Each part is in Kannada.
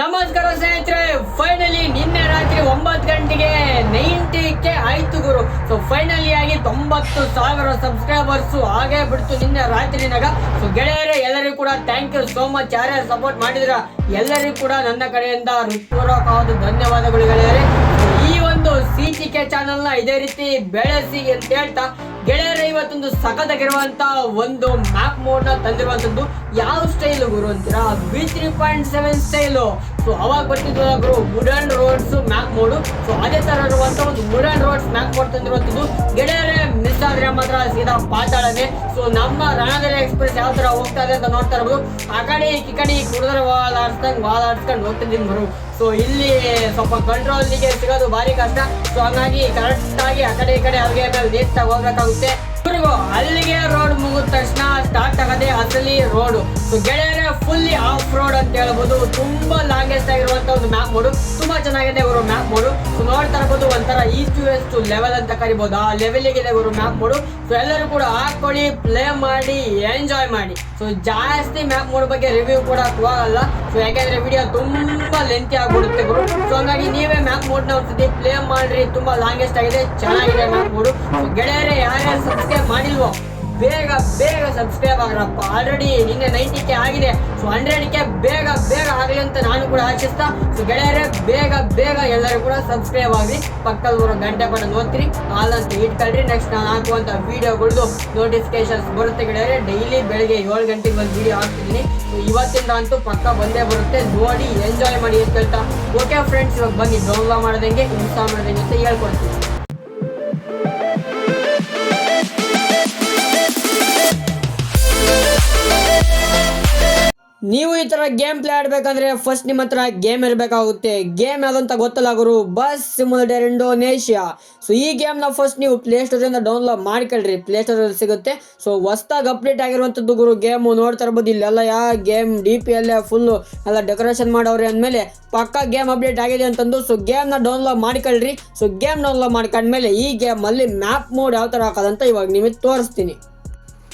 ನಮಸ್ಕಾರ ಸ್ನೇಹಿತರೆ ಫೈನಲಿ ನಿನ್ನೆ ರಾತ್ರಿ ಒಂಬತ್ತು ಗಂಟೆಗೆ ನೈಂಟಿ ಕೆ ಆಯ್ತು ಗುರು. ಸೊ ಫೈನಲಿ ಆಗಿ ತೊಂಬತ್ತು ಸಾವಿರ ಸಬ್ಸ್ಕ್ರೈಬರ್ಸ್ ಆಗೇ ಬಿಡ್ತು ನಿನ್ನೆ ರಾತ್ರಿನಾಗ ಸೊ ಗೆಳೆಯರೇ, ಎಲ್ಲರಿಗೂ ಕೂಡ ಥ್ಯಾಂಕ್ ಯು ಸೋ ಮಚ್ ಯಾರ್ಯಾರು ಸಪೋರ್ಟ್ ಮಾಡಿದ್ರ? ಎಲ್ಲರಿಗೂ ಕೂಡ ನನ್ನ ಕಡೆಯಿಂದ ಹೃತ್ಪೂರ್ವಕವಾದ ಧನ್ಯವಾದಗಳು ಗೆಳೆಯರೇ. ಈ ಒಂದು ಸಿ ಟಿ ಕೆ ಚಾನಲ್ನ ಇದೇ ರೀತಿ ಬೆಳೆಸಿ ಅಂತ ಹೇಳ್ತಾ, ಗೆಳೆಯರ, ಇವತ್ತೊಂದು ಸಖತ್ತಾಗಿರುವಂತ ಒಂದು ಮ್ಯಾಪ್ ಮೋಡ್ನ ತಂದಿರುವಂತದ್ದು ಯಾವ ಸ್ಟೈಲ್ ಗುರು ಅಂತೀರಾ? B three point seven style so ಅವಾಗ ಬರ್ತಿದ್ವಲ್ಲ ಗುರು wooden roads map mod so ಅದೇ ತರ ಇರುವಂತ ಒಂದು ವುಡನ್ ರೋಡ್ಸ್ ಮ್ಯಾಪ್ ಮೋಡ್ ತಂದಿರುವಂತದ್ದು ಗೆಳೆಯರೇ ಮಿಸ್ ಆದ್ರೆ ಮಾತ್ರ ಸೀದಾ ಪಾತಾಳನೆ. ಸೊ ನಮ್ಮ ರಣದಲ್ಲಿ ಎಕ್ಸ್ಪ್ರೆಸ್ ಯಾವ ತರ ಹೋಗ್ತಾ ಇದೆ ಅಂತ ನೋಡ್ತಾ ಇರ್ಬೋದು. ಆ ಕಡೆ ಈ ಕಡೆ ಕುಡಿದ್ರೆ ವಾಲ್ ಆಡ್ಸ್ಕೊಂಡು ಹೋಗ್ತಿದ್ದೀನಿ ಬರು ಸೊ ಇಲ್ಲಿ ಸ್ವಲ್ಪ ಕಂಟ್ರೋಲ್ಗೆ ಸಿಗೋದು ಭಾರಿ ಕಷ್ಟ. ಸೊ ಹಂಗಾಗಿ ಕರೆಕ್ಟ್ ಆಗಿ ಆ ಕಡೆ ಈ ಕಡೆ ಅವ್ರಿಗೆ ನೀಟಾಗಿ ಹೋಗ್ಬೇಕಾಗುತ್ತೆ. ಅಲ್ಲಿಗೆ ರೋಡ್ ಮುಗಿದ ತಕ್ಷಣ ಸ್ಟಾರ್ಟ್ ಆಗದೆ ಅಸಲಿ ರೋಡ್ ಸೊ ಗೆಳೆಯರೆ ಫುಲ್ಲಿ ಆಫ್ ರೋಡ್ ಅಂತ ಹೇಳ್ಬೋದು. ತುಂಬಾ ಲಾಂಗೆಸ್ಟ್ ಆಗಿರುವಂತ ಒಂದು ಮ್ಯಾಪ್ ಮೋಡು ತುಂಬಾ ಚೆನ್ನಾಗಿದೆ ಇವರು ಮ್ಯಾಪ್ ಮೋಡು ಸೊ ನೋಡ್ತಾ ಇರ್ಬೋದು, ಒಂಥರ ಈಸ್ಟ್ ವೆಸ್ಟ್ ಲೆವೆಲ್ ಅಂತ ಕರಿಬಹುದು ಆ ಲೆವೆಲ್ಗೆ ಇದೆ ಗುರು ಮ್ಯಾಪ್ ಮೋಡು ಸೊ ಎಲ್ಲರೂ ಕೂಡ ಹಾಕೊಳ್ಳಿ ಪ್ಲೇ ಮಾಡಿ ಎಂಜಾಯ್ ಮಾಡಿ. ಸೊ ಜಾಸ್ತಿ ಮ್ಯಾಪ್ ಮೋಡ್ ಬಗ್ಗೆ ರಿವ್ಯೂ ಕೂಡ ಹೋಗಲ್ಲ ಸೊ ಯಾಕಂದ್ರೆ ವಿಡಿಯೋ ತುಂಬಾ ಲೆಂತಿ ಆಗಿಬಿಡುತ್ತೆ ಗುರು. ಸೊ ಹಂಗಾಗಿ ನೀವೇ ಮ್ಯಾಪ್ ಮೋಡ್ನ ಒಂದ್ಸತಿ ಪ್ಲೇ ಮಾಡ್ರಿ. ತುಂಬಾ ಲಾಂಗೆಸ್ಟ್ ಆಗಿದೆ. ಚೆನ್ನಾಗಿದೆ ಮ್ಯಾಪ್ ಮೋಡು ಗೆಳೆಯರೇ, ಯಾರ್ಯಾರು ಸಬ್ಸ್ಕ್ರೈಬ್ ಮಾಡಿಲ್ವೋ ಬೇಗ ಬೇಗ ಸಬ್ಸ್ಕ್ರೈಬ್ ಆಗ್ರಪ್ಪ. ಆಲ್ರೆಡಿ ನಿನ್ನೆ ನೈಂಟಿ ಕೆ ಆಗಿದೆ. ಸೊ ಹಂಡ್ರೆಡ್ ಕೆ ಬೇಗ ಬೇಗ ಆಗಲಿ ಅಂತ ನಾನು ಕೂಡ ಆಶಿಸ್ತಾ. ಸೊ ಗೆಳೆಯರೇ, ಬೇಗ ಬೇಗ ಎಲ್ಲರೂ ಕೂಡ ಸಬ್ಸ್ಕ್ರೈಬ್ ಆಗಲಿ ಪಕ್ಕದ ಬರೋ ಗಂಟೆ ಬಟನ್ ಓದ್ತೀರಿ ಆಲ್ ಅಂತ ಇಟ್ಕೊಳ್ರಿ. ನೆಕ್ಸ್ಟ್ ನಾನು ಹಾಕುವಂಥ ವೀಡಿಯೋಗಳ್ದು ನೋಟಿಫಿಕೇಶನ್ಸ್ ಬರುತ್ತೆ ಗೆಳೆಯರೆ. ಡೈಲಿ ಬೆಳಗ್ಗೆ ಏಳು ಗಂಟೆಗೆ ಒಂದು ವೀಡಿಯೋ ಹಾಕ್ತಿದ್ದೀನಿ. ಸೊ ಇವತ್ತಿಂದ ಅಂತೂ ಪಕ್ಕ ಬಂದೇ ಬರುತ್ತೆ. ನೋಡಿ ಎಂಜಾಯ್ ಮಾಡಿ ಅಂತ ಹೇಳ್ತಾ. ಓಕೆ ಫ್ರೆಂಡ್ಸ್ ಇವಾಗ ಬನ್ನಿ. ಡೌನ್ಲೋಡ್ ಮಾಡ್ದಂಗೆ ಇನ್ಸ್ಟಾಲ್ ಮಾಡ್ದಂಗೆ ಅಂತ ಹೇಳ್ಕೊಡ್ತೀನಿ. ನೀವು ಈ ತರ ಗೇಮ್ ಪ್ಲೇ ಆಡಬೇಕಂದ್ರೆ ಫಸ್ಟ್ ನಿಮ್ಮ ಹತ್ರ ಗೇಮ್ ಇರಬೇಕಾಗುತ್ತೆ. ಗೇಮ್ ಯಾವ್ದಂತ ಗೊತ್ತಲ್ಲ ಗುರು? ಬಸ್ ಸಿಮ್ಯುಲೇಟರ್ ಇಂಡೋನೇಷಿಯಾ ಸೊ ಈ ಗೇಮ್ನ ಫಸ್ಟ್ ನೀವು ಪ್ಲೇ ಸ್ಟೋರ್ ಇಂದ ಡೌನ್ಲೋಡ್ ಮಾಡ್ಕೊಳ್ರಿ. ಪ್ಲೇ ಸ್ಟೋರ್ ಅಲ್ಲಿ ಸಿಗುತ್ತೆ. ಸೊ ಹೊಸ್ದಾಗಿ ಅಪ್ಡೇಟ್ ಆಗಿರುವಂತದ್ದು ಗುರು ಗೇಮ್ ನೋಡ್ತಾ ಇರ್ಬೋದು. ಇಲ್ಲೆಲ್ಲ ಯಾ ಗೇಮ್ ಡಿ ಪಿ ಅಲ್ಲೇ ಫುಲ್ ಎಲ್ಲ ಡೆಕೋರೇಷನ್ ಮಾಡೋರಿ ಅಂದಮೇಲೆ ಪಕ್ಕ ಗೇಮ್ ಅಪ್ಡೇಟ್ ಆಗಿದೆ ಅಂತಂದು ಸೊ ಗೇಮ್ನ ಡೌನ್ಲೋಡ್ ಮಾಡ್ಕೊಳ್ರಿ. ಸೊ ಗೇಮ್ ಡೌನ್ಲೋಡ್ ಮಾಡ್ಕೊಂಡ್ಮೇಲೆ ಈ ಗೇಮ್ ಅಲ್ಲಿ ಮ್ಯಾಪ್ ಮೋಡ್ ಯಾವ ತರ ಹಾಕೋದಂತ ಇವಾಗ ನಿಮಗೆ ತೋರಿಸ್ತೀನಿ.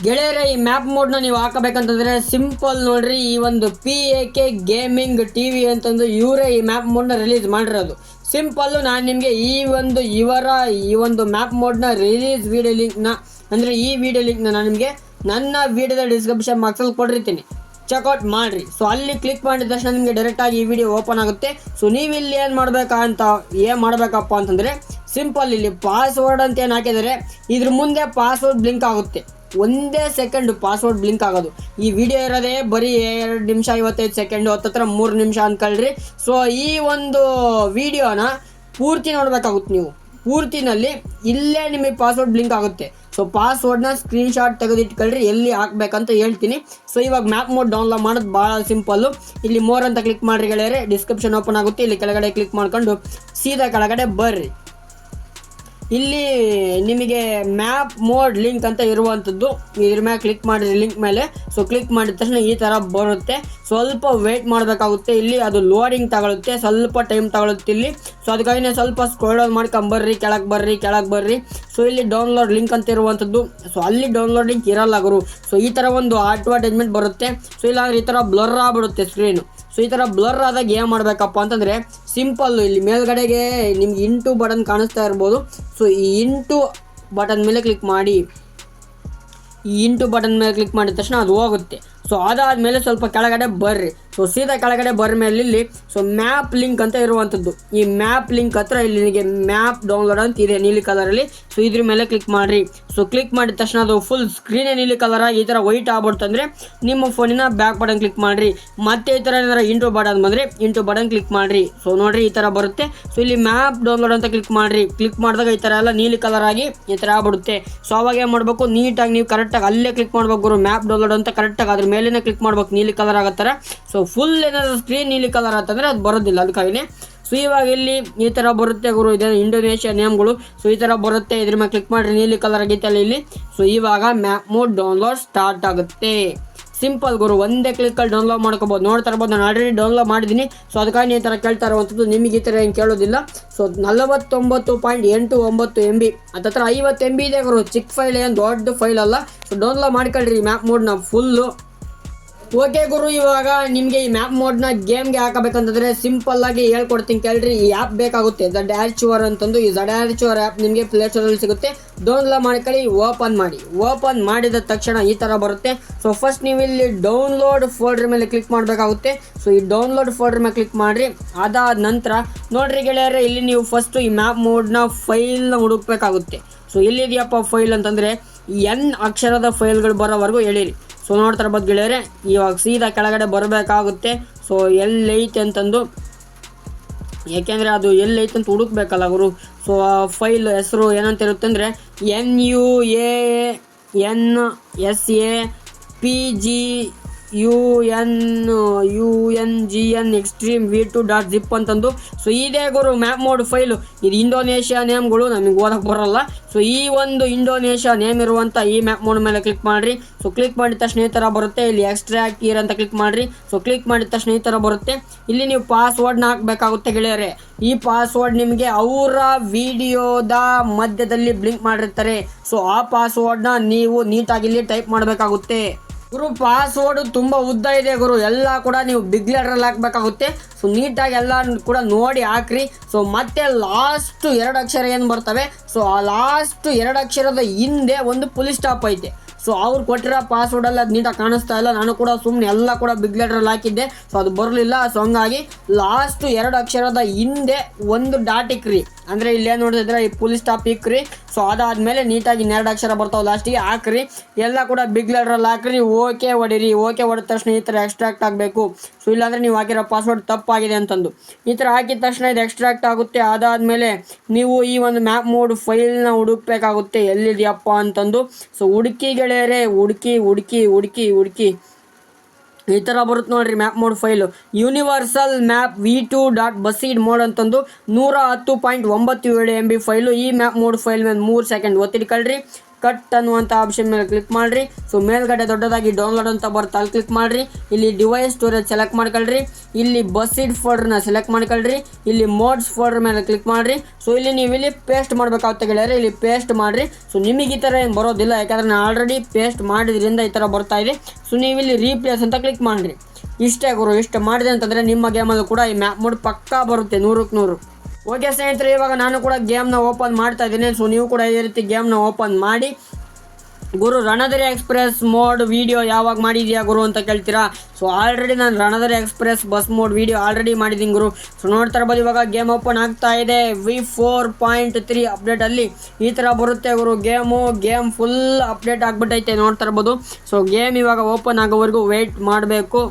ಗೆಳೆಯರೆ, ಈ ಮ್ಯಾಪ್ ಮೋಡ್ನ ನೀವು ಹಾಕಬೇಕಂತಂದ್ರೆ ಸಿಂಪಲ್ ನೋಡ್ರಿ, ಈ ಒಂದು P A K gaming T V ಅಂತಂದು ಇವರೇ ಈ ಮ್ಯಾಪ್ ಮೋಡ್ನ ರಿಲೀಸ್ ಮಾಡಿರೋದು. ಸಿಂಪಲ್ಲು ನಾನು ನಿಮಗೆ ಈ ಒಂದು ಇವರ, ಈ ಒಂದು ಮ್ಯಾಪ್ ಮೋಡ್ನ ರಿಲೀಸ್ ವಿಡಿಯೋ ಲಿಂಕ್ನ ಅಂದರೆ ಈ ವಿಡಿಯೋ ಲಿಂಕ್ನ ನಾನು ನಿಮಗೆ ನನ್ನ ವಿಡಿಯೋದ ಡಿಸ್ಕ್ರಿಪ್ಷನ್ ಬಾಕ್ಸಲ್ಲಿ ಕೊಟ್ಟಿರ್ತೀನಿ. ಚೆಕ್ಔಟ್ ಮಾಡಿರಿ. ಸೊ ಅಲ್ಲಿ ಕ್ಲಿಕ್ ಮಾಡಿದ ತಕ್ಷಣ ನಿಮಗೆ ಡೈರೆಕ್ಟಾಗಿ ಈ ವಿಡಿಯೋ ಓಪನ್ ಆಗುತ್ತೆ. ಸೊ ನೀವು ಇಲ್ಲಿ ಏನು ಮಾಡಬೇಕಾ ಅಂತ, ಏನು ಮಾಡಬೇಕಪ್ಪ ಅಂತಂದರೆ ಸಿಂಪಲ್ ಇಲ್ಲಿ ಪಾಸ್ವರ್ಡ್ ಅಂತ ಏನು ಹಾಕಿದರೆ ಇದ್ರ ಮುಂದೆ ಪಾಸ್ವರ್ಡ್ ಬ್ಲಿಂಕ್ ಆಗುತ್ತೆ. ಒಂದೇ ಸೆಕೆಂಡ್ ಪಾಸ್ವರ್ಡ್ ಬ್ಲಿಂಕ್ ಆಗೋದು. ಈ ವಿಡಿಯೋ ಇರೋದೇ ಬರೀ ಎರಡು ನಿಮಿಷ, ಐವತ್ತೈದು ಸೆಕೆಂಡು ಹತ್ತತ್ರ ಮೂರು ನಿಮಿಷ ಅಂದ್ಕೊಳ್ರಿ ಸೊ ಈ ಒಂದು ವಿಡಿಯೋನ ಪೂರ್ತಿ ನೋಡಬೇಕಾಗುತ್ತೆ ನೀವು. ಪೂರ್ತಿನಲ್ಲಿ ಇಲ್ಲೇ ನಿಮಗೆ ಪಾಸ್ವರ್ಡ್ ಬ್ಲಿಂಕ್ ಆಗುತ್ತೆ. ಸೊ ಪಾಸ್ವರ್ಡ್ನ ಸ್ಕ್ರೀನ್ಶಾಟ್ ತೆಗೆದಿಟ್ಕೊಳ್ರಿ, ಎಲ್ಲಿ ಹಾಕ್ಬೇಕಂತ ಹೇಳ್ತೀನಿ. ಸೊ ಇವಾಗ ಮ್ಯಾಪ್ ಮೋಡ್ ಡೌನ್ಲೋಡ್ ಮಾಡೋದು ಭಾಳ ಸಿಂಪಲ್ಲು ಇಲ್ಲಿ ಮೋರ್ ಅಂತ ಕ್ಲಿಕ್ ಮಾಡ್ರಿ ಗೆಳೆಯರೆ ಡಿಸ್ಕ್ರಿಪ್ಷನ್ ಓಪನ್ ಆಗುತ್ತೆ. ಇಲ್ಲಿ ಕೆಳಗಡೆ ಕ್ಲಿಕ್ ಮಾಡ್ಕೊಂಡು ಸೀದಾ ಕೆಳಗಡೆ ಬರ್ರಿ. ಇಲ್ಲಿ ನಿಮಗೆ ಮ್ಯಾಪ್ ಮೋಡ್ ಲಿಂಕ್ ಅಂತ ಇರುವಂಥದ್ದು ಇದ್ರ ಮೇಲೆ ಕ್ಲಿಕ್ ಮಾಡಿದ್ರೆ ಲಿಂಕ್ ಮೇಲೆ. ಸೊ ಕ್ಲಿಕ್ ಮಾಡಿದ ತಕ್ಷಣ ಈ ಥರ ಬರುತ್ತೆ. ಸ್ವಲ್ಪ ವೇಟ್ ಮಾಡಬೇಕಾಗುತ್ತೆ. ಇಲ್ಲಿ ಅದು ಲೋಡಿಂಗ್ ತಗೊಳುತ್ತೆ. ಸ್ವಲ್ಪ ಟೈಮ್ ತಗೊಳುತ್ತೆ ಇಲ್ಲಿ. ಸೊ ಅದಕ್ಕಾಗಿ ಸ್ವಲ್ಪ ಸ್ಕ್ರೋಲ್ ಮಾಡ್ಕೊಂಬರ್ರಿ ಕೆಳಗೆ ಬರ್ರಿ ಕೆಳಗೆ ಬರ್ರಿ. ಸೊ ಇಲ್ಲಿ ಡೌನ್ಲೋಡ್ ಲಿಂಕ್ ಅಂತ ಇರುವಂಥದ್ದು ಸೊ ಅಲ್ಲಿ ಡೌನ್ಲೋಡ್ ಲಿಂಕ್ ಇರಲ್ಲ ಗುರು. ಸೊ ಈ ಥರ ಒಂದು ಅಡ್ವರ್ಟೈಸ್ಮೆಂಟ್ ಬರುತ್ತೆ. ಸೊ ಇಲ್ಲಾಂದ್ರೆ ಈ ಥರ ಬ್ಲರ್ ಆಗ್ಬಿಡುತ್ತೆ ಸ್ಕ್ರೀನು ಸೊ ಈ ಥರ ಬ್ಲರ್ ಆದಾಗ ಏನು ಮಾಡಬೇಕಪ್ಪ ಅಂತಂದರೆ ಸಿಂಪಲ್ಲು ಇಲ್ಲಿ ಮೇಲ್ಗಡೆಗೆ ನಿಮ್ಗೆ ಇಂಟು ಬಟನ್ ಕಾಣಿಸ್ತಾ ಇರ್ಬೋದು. ಸೊ ಈ ಇಂಟು ಬಟನ್ ಮೇಲೆ ಕ್ಲಿಕ್ ಮಾಡಿ. ಈ ಇಂಟು ಬಟನ್ ಮೇಲೆ ಕ್ಲಿಕ್ ಮಾಡಿದ ತಕ್ಷಣ ಅದು ಹೋಗುತ್ತೆ. ಸೊ ಅದಾದಮೇಲೆ ಸ್ವಲ್ಪ ಕೆಳಗಡೆ ಬರ್ರಿ. ಸೊ ಸೀದಾ ಕೆಳಗಡೆ ಬರ ಮೇಲೆ ಇಲ್ಲಿ ಸೊ ಮ್ಯಾಪ್ ಲಿಂಕ್ ಅಂತ ಇರುವಂಥದ್ದು. ಈ ಮ್ಯಾಪ್ ಲಿಂಕ್ ಹತ್ರ ಇಲ್ಲಿ ನಿಮಗೆ ಮ್ಯಾಪ್ ಡೌನ್ಲೋಡ್ ಅಂತ ಇದೆ ನೀಲಿ ಕಲರಲ್ಲಿ ಸೊ ಇದ್ರ ಮೇಲೆ ಕ್ಲಿಕ್ ಮಾಡಿರಿ. ಸೊ ಕ್ಲಿಕ್ ಮಾಡಿದ ತಕ್ಷಣ ಅದು ಫುಲ್ ಸ್ಕ್ರೀನೇ ನೀಲಿ ಕಲರ್ ಈ ಥರ ವೈಟ್ ಆಗ್ಬಿಡ್ತಂದ್ರೆ ನಿಮ್ಮ ಫೋನಿನ ಬ್ಯಾಕ್ ಬಟನ್ ಕ್ಲಿಕ್ ಮಾಡಿರಿ. ಮತ್ತೆ ಈ ಥರ ಏನಾರ ಇಂಟು ಬಟನ್ ಬಂದರೆ ಇಂಟು ಬಟನ್ ಕ್ಲಿಕ್ ಮಾಡಿರಿ. ಸೊ ನೋಡ್ರಿ ಈ ಥರ ಬರುತ್ತೆ. ಸೊ ಇಲ್ಲಿ ಮ್ಯಾಪ್ ಡೌನ್ಲೋಡ್ ಅಂತ ಕ್ಲಿಕ್ ಮಾಡಿರಿ. ಕ್ಲಿಕ್ ಮಾಡಿದಾಗ ಈ ಥರ ಎಲ್ಲ ನೀಲಿ ಕಲರ್ ಆಗಿ ಈ ಥರ ಆಗ್ಬಿಡುತ್ತೆ. ಸೊ ಅವಾಗ ಏನು ಮಾಡಬೇಕು? ನೀಟಾಗಿ ನೀವು ಕರೆಕ್ಟಾಗಿ ಅಲ್ಲೇ ಕ್ಲಿಕ್ ಮಾಡ್ಬೇಕು ಮ್ಯಾಪ್ ಡೌನ್ಲೋಡ್ ಅಂತ ಕರೆಕ್ಟಾಗಿ ಅದ್ರ ಮೇಲೇ ಕ್ಲಿಕ್ ಮಾಡ್ಬೇಕು. ನೀಲಿ ಕಲರ್ ಆಗತ್ತಾರೆ ಸೊ ಫುಲ್ ಏನಾದ್ರು ಸ್ಕ್ರೀನ್ ನೀಲಿ ಕಲರ್ ಅಂತಂದ್ರೆ ಅದು ಬರೋದಿಲ್ಲ ಅದಕ್ಕಾಗಿನೇ ಸೊ ಇವಾಗ ಇಲ್ಲಿ ಈ ಥರ ಬರುತ್ತೆ ಗುರು, ಇದೆ ಇಂಡೋನೇಷ್ಯಾ ನೇಮ್ಗಳು ಸೊ ಈ ಥರ ಬರುತ್ತೆ, ಇದ್ರ ಮೇಲೆ ಕ್ಲಿಕ್ ಮಾಡಿರಿ, ನೀಲಿ ಕಲರ್ ಆಗಿತ್ತಲ್ಲ ಇಲ್ಲಿ. ಸೊ ಇವಾಗ ಮ್ಯಾಪ್ ಮೋಡ್ ಡೌನ್ಲೋಡ್ ಸ್ಟಾರ್ಟ್ ಆಗುತ್ತೆ. ಸಿಂಪಲ್ ಗುರು, ಒಂದೇ ಕ್ಲಿಕ್ಕಲ್ಲಿ ಡೌನ್ಲೋಡ್ ಮಾಡ್ಕೋಬೋದು. ನೋಡ್ತಾ ಇರ್ಬೋದು, ನಾನು ಆಲ್ರೆಡಿ ಡೌನ್ಲೋಡ್ ಮಾಡಿದ್ದೀನಿ. ಸೊ ಅದಕ್ಕಾಗಿ ಈ ಥರ ಕೇಳ್ತಾ ಇರುವಂಥದ್ದು ನಿಮಗೆ ಈ ಥರ ಏನು ಕೇಳೋದಿಲ್ಲ. ಸೊ ನಲವತ್ತೊಂಬತ್ತು ಪಾಯಿಂಟ್ ಎಂಟು ಒಂಬತ್ತು ಎಂ ಬಿ ಹತ್ರ ಐವತ್ತು ಎಂ ಬಿ ಇದೆ ಗುರು, ಚಿಕ್ಕ ಫೈಲ್ ಏನು ದೊಡ್ಡ ಫೈಲ್ ಅಲ್ಲ. ಸೊ ಡೌನ್ಲೋಡ್ ಮಾಡ್ಕೊಳ್ರಿ ಮ್ಯಾಪ್ ಮೋಡ್ನ ಫುಲ್ಲು ಓಕೆ ಗುರು, ಇವಾಗ ನಿಮಗೆ ಈ ಮ್ಯಾಪ್ ಮೋಡ್ನ ಗೇಮ್ಗೆ ಹಾಕಬೇಕಂತಂದ್ರೆ ಸಿಂಪಲ್ ಆಗಿ ಹೇಳ್ಕೊಡ್ತೀನಿ. ಕೇಳ್ರಿ, ಈ ಆ್ಯಪ್ ಬೇಕಾಗುತ್ತೆ. ದ ಚುವರ್ ಅಂತಂದು ಈ ದ ಡ್ಯಾಶ್ ಚುವರ್ ಆ್ಯಪ್ ನಿಮಗೆ ಪ್ಲೇಸ್ಟೋರಲ್ಲಿ ಸಿಗುತ್ತೆ. ಡೌನ್ಲೋಡ್ ಮಾಡ್ಕೊಳ್ಳಿ ಓಪನ್ ಮಾಡಿ. ಓಪನ್ ಮಾಡಿದ ತಕ್ಷಣ ಈ ಥರ ಬರುತ್ತೆ. ಸೊ ಫಸ್ಟ್ ನೀವು ಇಲ್ಲಿ ಡೌನ್ಲೋಡ್ ಫೋಲ್ಡರ್ ಮೇಲೆ ಕ್ಲಿಕ್ ಮಾಡಬೇಕಾಗುತ್ತೆ. ಸೊ ಈ ಡೌನ್ಲೋಡ್ ಫೋಲ್ಡರ್ ಮೇಲೆ ಕ್ಲಿಕ್ ಮಾಡಿರಿ. ಅದಾದ ನಂತರ, ನೋಡ್ರಿ ಗೆಳೆಯರೆ, ಇಲ್ಲಿ ನೀವು ಫಸ್ಟು ಈ ಮ್ಯಾಪ್ ಮೋಡ್ನ ಫೈಲ್ನ ಹುಡುಕ್ಬೇಕಾಗುತ್ತೆ. ಸೊ ಎಲ್ಲಿದೆಯಪ್ಪ ಫೈಲ್ ಅಂತಂದರೆ ಎನ್ ಅಕ್ಷರದ ಫೈಲ್ಗಳು ಬರೋವರೆಗೂ ಹೇಳಿರಿ. ಸೊ ನೋಡ್ತಾರೆ ಬಗ್ಗೆ ಗೆಳೆಯರೆ ಇವಾಗ ಸೀದಾ ಕೆಳಗಡೆ ಬರಬೇಕಾಗುತ್ತೆ. ಸೊ ಎಲ್ಲೈತೆ ಅಂತಂದು ಏಕೆಂದರೆ ಅದು ಎಲ್ಲೈತೆ ಅಂತ ಹುಡುಕ್ಬೇಕಲ್ಲ ಅವರು ಸೊ ಫೈಲ್ ಹೆಸರು ಏನಂತ ಇರುತ್ತೆ ಅಂದರೆ N U A N S A P G U N U N G N extreme V two dot zip ಅಂತಂದು. ಸೊ ಇದೇ ಗುರು ಮ್ಯಾಪ್ ಮೋಡ್ ಫೈಲು ಇದು ಇಂಡೋನೇಷ್ಯಾ ನೇಮ್ಗಳು ನಮಗೆ ಓದಕ್ಕೆ ಬರೋಲ್ಲ. ಸೊ ಈ ಒಂದು ಇಂಡೋನೇಷ್ಯಾ ನೇಮ್ ಇರುವಂಥ ಈ ಮ್ಯಾಪ್ ಮೋಡ್ ಮೇಲೆ ಕ್ಲಿಕ್ ಮಾಡಿರಿ. ಸೊ ಕ್ಲಿಕ್ ಮಾಡಿದ ತಕ್ಷಣ ಈ ಥರ ಬರುತ್ತೆ. ಇಲ್ಲಿ ಎಕ್ಸ್ಟ್ರಾಕ್ಟ್ ಕೀರ್ ಅಂತ ಕ್ಲಿಕ್ ಮಾಡಿರಿ. ಸೊ ಕ್ಲಿಕ್ ಮಾಡಿದ ತಕ್ಷಣ ಈ ಥರ ಬರುತ್ತೆ. ಇಲ್ಲಿ ನೀವು ಪಾಸ್ವರ್ಡ್ನ ಹಾಕಬೇಕಾಗುತ್ತೆ ಗೆಳೆಯರೆ. ಈ ಪಾಸ್ವರ್ಡ್ ನಿಮಗೆ ಅವರ ವಿಡಿಯೋದ ಮಧ್ಯದಲ್ಲಿ ಬ್ಲಿಂಕ್ ಮಾಡಿರ್ತಾರೆ. ಸೊ ಆ ಪಾಸ್ವರ್ಡ್ನ ನೀವು ನೀಟಾಗಿ ಇಲ್ಲಿ ಟೈಪ್ ಮಾಡಬೇಕಾಗುತ್ತೆ. ಗುರು ಪಾಸ್ವರ್ಡ್ ತುಂಬಾ ಉದ್ದ ಇದೆ ಗುರು. ಎಲ್ಲ ಕೂಡ ನೀವು ಬಿಗ್ ಲೆಟರಲ್ಲಿ ಹಾಕ್ಬೇಕಾಗುತ್ತೆ. ಸೊ ನೀಟಾಗಿ ಎಲ್ಲ ಕೂಡ ನೋಡಿ ಹಾಕ್ರಿ. ಸೊ ಮತ್ತೆ ಲಾಸ್ಟ್ ಎರಡು ಅಕ್ಷರ ಏನು ಬರ್ತವೆ? ಸೊ ಆ ಲಾಸ್ಟ್ ಎರಡು ಅಕ್ಷರದ ಹಿಂದೆ ಒಂದು ಪುಲಿಸ್ ಸ್ಟಾಪ್ ಐತೆ. ಸೊ ಅವ್ರು ಕೊಟ್ಟಿರೋ ಪಾಸ್ವರ್ಡ್ ಎಲ್ಲ ಅದು ನೀಟಾಗಿ ಕಾಣಿಸ್ತಾ ಇಲ್ಲ. ನಾನು ಕೂಡ ಸುಮ್ಮನೆ ಎಲ್ಲ ಕೂಡ ಬಿಗ್ ಲೆಟರಲ್ಲಿ ಹಾಕಿದ್ದೆ. ಸೊ ಅದು ಬರಲಿಲ್ಲ. ಸೊ ಹಂಗಾಗಿ ಲಾಸ್ಟ್ ಎರಡು ಅಕ್ಷರದ ಹಿಂದೆ ಒಂದು ಡಾಟ್ ಇಕ್ರಿ. ಅಂದರೆ ಇಲ್ಲೇ ನೋಡಿದ್ರೆ ಈ ಪುಲಿಸ್ ಸ್ಟಾಪ್ ಇಕ್ರಿ. ಸೊ ಅದಾದಮೇಲೆ ನೀಟಾಗಿ ಇನ್ನೆರಡು ಅಕ್ಷರ ಬರ್ತಾವೆ ಲಾಸ್ಟಿಗೆ ಹಾಕ್ರಿ. ಎಲ್ಲ ಕೂಡ ಬಿಗ್ ಲೆಟ್ರಲ್ಲಿ ಹಾಕ್ರಿ. ಓಕೆ ಹೊಡಿರಿ. ಓಕೆ ಹೊಡೆದ ತಕ್ಷಣ ಈ ಥರ ಎಕ್ಸ್ಟ್ರಾಕ್ಟ್ ಆಗಬೇಕು. ಸೊ ಇಲ್ಲಾಂದರೆ ನೀವು ಹಾಕಿರೋ ಪಾಸ್ವರ್ಡ್ ತಪ್ಪಾಗಿದೆ ಅಂತಂದು. ಈ ಥರ ಹಾಕಿದ ತಕ್ಷಣ ಇದು ಎಕ್ಸ್ಟ್ರಾಕ್ಟ್ ಆಗುತ್ತೆ. ಅದಾದಮೇಲೆ ನೀವು ಈ ಒಂದು ಮ್ಯಾಪ್ ಮೋಡ್ ಫೈಲ್ನ ಹುಡುಕ್ಬೇಕಾಗುತ್ತೆ. ಎಲ್ಲಿದೆಯಪ್ಪ ಅಂತಂದು. ಸೊ ಹುಡುಕಿ ಗೆಳೆಯರೇ, ಹುಡುಕಿ ಹುಡುಕಿ ಹುಡುಕಿ ಹುಡುಕಿ. ಈ ಥರ ಬರುತ್ತೆ ನೋಡ್ರಿ map mod file universal map V two dot based mod ಅಂತಂದು ನೂರ ಹತ್ತು ಪಾಯಿಂಟ್ ಒಂಬತ್ತು ಏಳು ಎಂ ಬಿ ಫೈಲು ಈ ಮ್ಯಾಪ್ ಮೋಡ್ ಫೈಲ್ ಮೇಲೆ ಮೂರು ಸೆಕೆಂಡ್ ಒತ್ತಿಡ್ಕೊಳ್ರಿ ಕಟ್ ಅನ್ನುವಂಥ ಆಪ್ಷನ್ ಮೇಲೆ ಕ್ಲಿಕ್ ಮಾಡಿರಿ. ಸೊ ಮೇಲ್ಗಡೆ ದೊಡ್ಡದಾಗಿ ಡೌನ್ಲೋಡ್ ಅಂತ ಬರುತ್ತೆ ಅಲ್ಲಿ ಕ್ಲಿಕ್ ಮಾಡಿರಿ. ಇಲ್ಲಿ ಡಿವೈಸ್ ಸ್ಟೋರೇಜ್ ಸೆಲೆಕ್ಟ್ ಮಾಡ್ಕೊಳ್ರಿ. ಇಲ್ಲಿ ಬಸ್ಸಿಡ್ ಫೋಲ್ಡರ್ನ ಸೆಲೆಕ್ಟ್ ಮಾಡ್ಕೊಳ್ರಿ. ಇಲ್ಲಿ ಮೋಡ್ಸ್ ಫೋಲ್ಡರ್ ಮೇಲೆ ಕ್ಲಿಕ್ ಮಾಡಿರಿ. ಸೊ ಇಲ್ಲಿ ನೀವು ಇಲ್ಲಿ ಪೇಸ್ಟ್ ಮಾಡಬೇಕಾಗುತ್ತೆ ಗೆಳೆಯರೆ. ಇಲ್ಲಿ ಪೇಸ್ಟ್ ಮಾಡಿರಿ. ಸೊ ನಿಮಗೆ ಈ ಥರ ಏನು ಬರೋದಿಲ್ಲ. ಯಾಕಂದರೆ ನಾನು ಆಲ್ರೆಡಿ ಪೇಸ್ಟ್ ಮಾಡಿದ್ರಿಂದ ಈ ಥರ ಬರ್ತಾ ಇದೆ. ಸೊ ನೀವು ಇಲ್ಲಿ ರೀಪ್ಲೇಸ್ ಅಂತ ಕ್ಲಿಕ್ ಮಾಡಿರಿ. ಇಷ್ಟೇ ಗುರು, ಇಷ್ಟು ಮಾಡಿದೆ ಅಂತಂದರೆ ನಿಮ್ಮ ಗೇಮಲ್ಲೂ ಕೂಡ ಈ ಮ್ಯಾಪ್ ಮೋಡ್ ಪಕ್ಕಾ ಬರುತ್ತೆ ನೂರಕ್ಕೆ ನೂರು. ಓಕೆ ಸ್ನೇಹಿತರೆ, ಇವಾಗ ನಾನು ಕೂಡ ಗೇಮ್ನ ಓಪನ್ ಮಾಡ್ತಾ ಇದ್ದೀನಿ. ಸೊ ನೀವು ಕೂಡ ಇದೇ ರೀತಿ ಗೇಮ್ನ ಓಪನ್ ಮಾಡಿ. ಗುರು ರಣಧರಿ ಎಕ್ಸ್ಪ್ರೆಸ್ ಮೋಡ್ ವಿಡಿಯೋ ಯಾವಾಗ ಮಾಡಿದ್ಯಾ ಗುರು ಅಂತ ಕೇಳ್ತೀರಾ? ಸೊ ಆಲ್ರೆಡಿ ನಾನು Ranadhari express bus mod video already ಮಾಡಿದ್ದೀನಿ ಗುರು. ಸೊ ನೋಡ್ತಾ ಇರ್ಬೋದು, ಇವಾಗ ಗೇಮ್ ಓಪನ್ ಆಗ್ತಾ ಇದೆ. ವಿ ಫೋರ್ ಪಾಯಿಂಟ್ ತ್ರೀ ಅಪ್ಡೇಟಲ್ಲಿ ಈ ಥರ ಬರುತ್ತೆ ಗುರು. ಗೇಮು ಗೇಮ್ ಫುಲ್ ಅಪ್ಡೇಟ್ ಆಗಿಬಿಟ್ಟೈತೆ, ನೋಡ್ತಾ ಇರ್ಬೋದು. ಸೊ ಗೇಮ್ ಇವಾಗ ಓಪನ್ ಆಗೋವರೆಗೂ ವೆಯ್ಟ್ ಮಾಡಬೇಕು.